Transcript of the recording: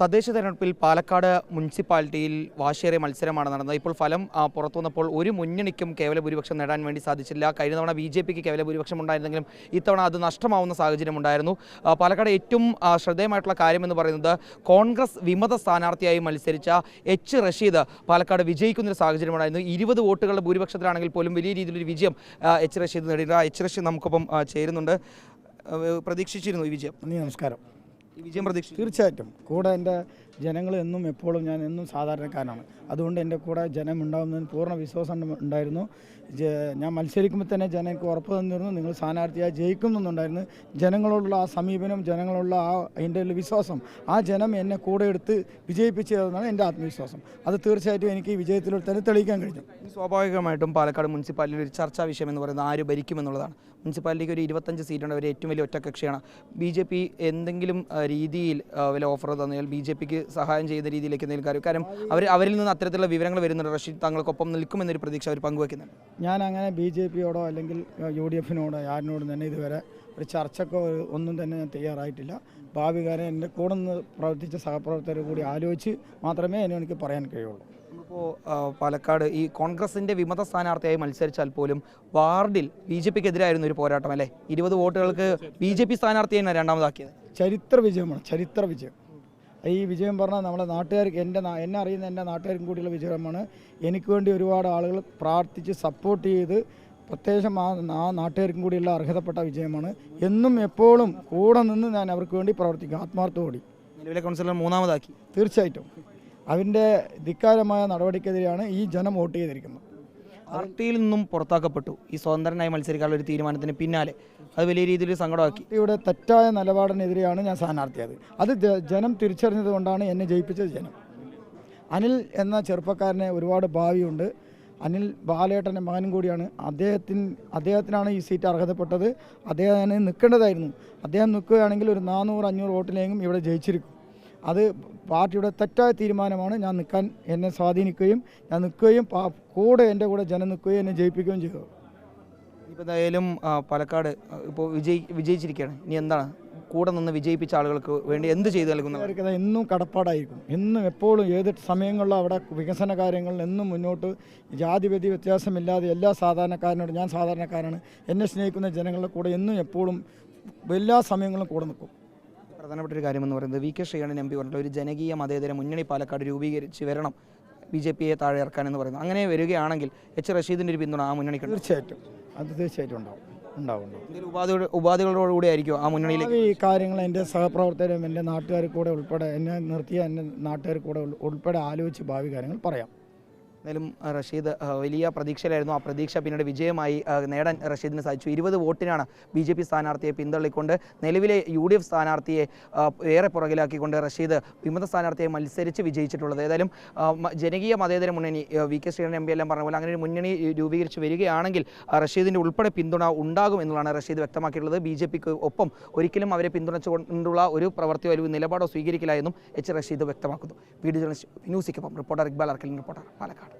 തദ്ദേശ തെരഞ്ഞെടുപ്പിൽ പാലക്കാട് മുനിസിപ്പാലിറ്റിയിൽ വാശിയേറിയ മത്സരമാണ് നടന്നത്. ഇപ്പോൾ ഫലം പുറത്തു വന്നപ്പോൾ ഒരു മുന്നണിക്കും കേവല ഭൂരിപക്ഷം നേടാൻ വേണ്ടി സാധിച്ചില്ല. കഴിഞ്ഞ തവണ ബി ജെ പിക്ക് കേവല ഭൂരിപക്ഷം ഉണ്ടായിരുന്നെങ്കിലും ഇത്തവണ അത് നഷ്ടമാവുന്ന സാഹചര്യം ഉണ്ടായിരുന്നു. പാലക്കാട് ഏറ്റവും ശ്രദ്ധേയമായിട്ടുള്ള കാര്യമെന്ന് പറയുന്നത് കോൺഗ്രസ് വിമത സ്ഥാനാർത്ഥിയായി മത്സരിച്ച എച്ച് റഷീദ് പാലക്കാട് വിജയിക്കുന്നൊരു സാഹചര്യമുണ്ടായിരുന്നു ഇരുപത് വോട്ടുകളുടെ ഭൂരിപക്ഷത്തിലാണെങ്കിൽ പോലും വലിയ രീതിയിലൊരു വിജയം എച്ച് റഷീദ് നേടിയിട്ടുണ്ട്. എച്ച് റഷീദ് നമുക്കൊപ്പം ചേരുന്നുണ്ട്. പ്രതീക്ഷിച്ചിരുന്നു ഈ വിജയം. നമസ്കാരം. വിജയം പ്രതീക്ഷിച്ചു തീർച്ചയായിട്ടും. കൂടെ എന്റെ ജനങ്ങൾ എന്നും എപ്പോഴും ഞാൻ എന്നും സാധാരണക്കാരനാണ്. അതുകൊണ്ട് എന്റെ കൂടെ ജനം ഉണ്ടാകുന്നതിന് പൂർണ വിശ്വാസം ഉണ്ടായിരുന്നു. ഞാൻ മത്സരിക്കുമ്പോൾ തന്നെ ജനം എനിക്ക് ഉറപ്പ് തന്നിരുന്നു. നിങ്ങൾ സ്ഥാനാർത്ഥിയായി ജയിക്കുന്നുണ്ടായിരുന്നു ജനങ്ങളോടുള്ള ആ സമീപനം ജനങ്ങളോടുള്ള ആ എന്റെ വിശ്വാസം ആ ജനം എന്നെ കൂടെ എടുത്ത് വിജയിപ്പിച്ചതെന്നാണ് എന്റെ ആത്മവിശ്വാസം. അത് തീർച്ചയായിട്ടും എനിക്ക് വിജയത്തിലൂടെ തന്നെ തെളിയിക്കാൻ കഴിഞ്ഞു. സ്വാഭാവികമായിട്ടും പാലക്കാട് മുനിസിപ്പാലിറ്റിയിൽ ഒരു ചർച്ചാ വിഷയം എന്ന് പറയുന്നത് ആര് ഭരിക്കുമെന്നുള്ളതാണ്. മുനിസിപ്പാലിറ്റിക്ക് ഒരു ഇരുപത്തഞ്ച് സീറ്റുണ്ട്. അവർ ഏറ്റവും വലിയ ഒറ്റക്കക്ഷിയാണ് ബി ജെ പി എന്തെങ്കിലും രീതിയിൽ വില വല്ല ഓഫർ തന്നാൽ ബി ജെ പിക്ക് സഹായം ചെയ്യുന്ന രീതിയിലേക്ക് എന്തെങ്കിലും കാര്യം കാരണം അവർ അവരിൽ നിന്ന് അത്തരത്തിലുള്ള വിവരങ്ങൾ വരുന്നുണ്ട്. റഷീദ് തങ്ങൾക്കൊപ്പം നിൽക്കുമെന്നൊരു പ്രതീക്ഷ അവർ പങ്കുവെക്കുന്നുണ്ട്. ഞാൻ അങ്ങനെ ബി ജെ പിയോടോ അല്ലെങ്കിൽ യു ഡി എഫിനോടോ ആരിനോടും തന്നെ ഇതുവരെ ഒരു ചർച്ചക്കോ ഒന്നും തന്നെ ഞാൻ തയ്യാറായിട്ടില്ല. ഭാവി കാര്യം എന്റെ കൂടെ നിന്ന് പ്രവർത്തിച്ച സഹപ്രവർത്തകർ കൂടി ആലോചിച്ച് മാത്രമേ എന്നെ എനിക്ക് പറയാൻ കഴിയുള്ളൂ. ഇപ്പോൾ പാലക്കാട് ഈ കോൺഗ്രസിന്റെ വിമത സ്ഥാനാർത്ഥിയായി മത്സരിച്ചാൽ പോലും വാർഡിൽ ബി ജെ പിക്ക് എതിരായിരുന്നു ഒരു പോരാട്ടം അല്ലേ? ഇരുപത് വോട്ടുകൾക്ക് ബി ജെ പി സ്ഥാനാർത്ഥിയാണ് രണ്ടാമതാക്കിയത്. ചരിത്ര വിജയമാണ് ചരിത്ര വിജയം. ഈ വിജയം പറഞ്ഞാൽ നമ്മളെ നാട്ടുകാർക്ക് എന്റെ എന്നെ അറിയുന്ന എന്റെ നാട്ടുകാർക്കും കൂടിയുള്ള വിജയമാണ്. എനിക്ക് വേണ്ടി ഒരുപാട് ആളുകൾ പ്രാർത്ഥിച്ച് സപ്പോർട്ട് ചെയ്ത് പ്രത്യേകം ആ ആ നാട്ടുകാർക്കും കൂടിയുള്ള അർഹതപ്പെട്ട വിജയമാണ്. എന്നും എപ്പോഴും കൂടെ നിന്ന് ഞാൻ അവർക്ക് വേണ്ടി പ്രവർത്തിക്കും ആത്മാർത്ഥത്തോടി നിലവിലെ കൗൺസിലർ മൂന്നാമതാക്കി. തീർച്ചയായിട്ടും. അതിന്റെ ധിക്കാരമായ നടപടിക്കെതിരെയാണ് ഈ ജനം വോട്ട് ചെയ്തിരിക്കുന്നത്. പാർട്ടിയിൽ നിന്നും പുറത്താക്കപ്പെട്ടു. ഈ സ്വതന്ത്രനായി മത്സരിക്കാനുള്ള ഒരു തീരുമാനത്തിന് പിന്നാലെ അത് വലിയ രീതിയിൽ സങ്കടമാക്കി. ഇവിടെ തെറ്റായ നിലപാടിനെതിരെയാണ് ഞാൻ സ്ഥാനാർത്ഥിയത് അത് ജനം തിരിച്ചറിഞ്ഞത് കൊണ്ടാണ് എന്നെ ജയിപ്പിച്ചത് ജനം. അനിൽ എന്ന ചെറുപ്പക്കാരനെ ഒരുപാട് ഭാവിയുണ്ട്. അനിൽ ബാലേട്ടന്റെ മകനും കൂടിയാണ്. അദ്ദേഹത്തിന് അദ്ദേഹത്തിനാണ് ഈ സീറ്റ് അർഹതപ്പെട്ടത്. അദ്ദേഹത്തിന് നിൽക്കേണ്ടതായിരുന്നു. അദ്ദേഹം നിൽക്കുകയാണെങ്കിൽ ഒരു നാനൂറ് അഞ്ഞൂറ് വോട്ടിലെങ്കിലും ഇവിടെ ജയിച്ചിരിക്കും. അത് പാർട്ടിയുടെ തെറ്റായ തീരുമാനമാണ്. ഞാൻ നിൽക്കാൻ എന്നെ സ്വാധീനിക്കുകയും ഞാൻ നിൽക്കുകയും കൂടെ എന്റെ കൂടെ ജനം നിൽക്കുകയും എന്നെ ജയിപ്പിക്കുകയും ചെയ്തു. ഇപ്പോൾ എന്തായാലും പാലക്കാട് ഇപ്പോൾ വിജയി വിജയിച്ചിരിക്കുകയാണ്. ഇനി എന്താണ്? കൂടെ നിന്ന് വിജയിപ്പിച്ച ആളുകൾക്ക് വേണ്ടി എന്ത് ചെയ്തു അത് എന്നും കടപ്പാടായിരിക്കും. എന്നും എപ്പോഴും ഏത് സമയങ്ങളിലും അവിടെ വികസന കാര്യങ്ങളിൽ എന്നും മുന്നോട്ട് ജാതിപതി വ്യത്യാസമില്ലാതെ എല്ലാ സാധാരണക്കാരനോടും ഞാൻ സാധാരണക്കാരാണ് എന്നെ സ്നേഹിക്കുന്ന ജനങ്ങളുടെ കൂടെ എന്നും എപ്പോഴും എല്ലാ സമയങ്ങളിലും കൂടെ നിൽക്കും. പ്രധാനപ്പെട്ട ഒരു കാര്യമെന്ന് പറയുന്നത് V K Sreekandan M P പറഞ്ഞിട്ടുള്ള ഒരു ജനകീയ മതേതര മുന്നണി പാലക്കാട് രൂപീകരിച്ച് വരണം. ബി ജെ പിയെ താഴെ ഇറക്കാനെന്ന് പറയുന്നത്. അങ്ങനെ വരികയാണെങ്കിൽ എച്ച് റഷീദിന്റെ ഒരു പിന്തുണ ആ മുന്നണിക്ക്. തീർച്ചയായിട്ടും. അത് തീർച്ചയായിട്ടും ഉണ്ടാവും. ഉണ്ടാവും ഉപാധികളുടെ ഉപാധികൾ ഉപാധികളോടുകൂടി ആയിരിക്കും ആ മുന്നണിയിലേക്ക് ഈ കാര്യങ്ങൾ എന്റെ സഹപ്രവർത്തകരും എന്റെ നാട്ടുകാർ കൂടെ ഉൾപ്പെടെ എന്നെ നിർത്തിയ എന്റെ നാട്ടുകാർ കൂടെ ഉൾപ്പെടെ ആലോചിച്ച് ഭാവി കാര്യങ്ങൾ പറയാം. എന്തായാലും റഷീദ് വലിയ പ്രതീക്ഷയിലായിരുന്നു. ആ പ്രതീക്ഷ പിന്നീട് വിജയമായി നേടാൻ റഷീദിന് സാധിച്ചു. ഇരുപത് വോട്ടിനാണ് ബി ജെ പി സ്ഥാനാർത്ഥിയെ പിന്തള്ളിക്കൊണ്ട് നിലവിലെ യു ഡി എഫ് സ്ഥാനാർത്ഥിയെ ഏറെ പുറകിലാക്കിക്കൊണ്ട് റഷീദ് വിമത സ്ഥാനാർത്ഥിയെ മത്സരിച്ച് വിജയിച്ചിട്ടുള്ളത്. ഏതായാലും ജനകീയ മതേതര മുന്നണി V K Sreedharan M P എല്ലാം പറഞ്ഞ പോലെ അങ്ങനെ ഒരു മുന്നണി രൂപീകരിച്ച് വരികയാണെങ്കിൽ റഷീദിന്റെ ഉൾപ്പെടെ പിന്തുണ ഉണ്ടാകും എന്നുള്ളതാണ് റഷീദ് വ്യക്തമാക്കിയിട്ടുള്ളത്. ബി ജെ പിക്ക് ഒപ്പം ഒരിക്കലും അവരെ പിന്തുണച്ചുകൊണ്ടുള്ള ഒരു പ്രവൃത്തിയോ അല്ലെങ്കിൽ നിലപാടോ സ്വീകരിക്കില്ല എന്നും എച്ച്. റഷീദ് വ്യക്തമാക്കുന്നു. വീഡിയോ ന്യൂസിക്കൊപ്പം റിപ്പോർട്ടർ ഇക്ബാൽ അർക്കലിൻ റിപ്പോർട്ടർ പാലക്കാട്.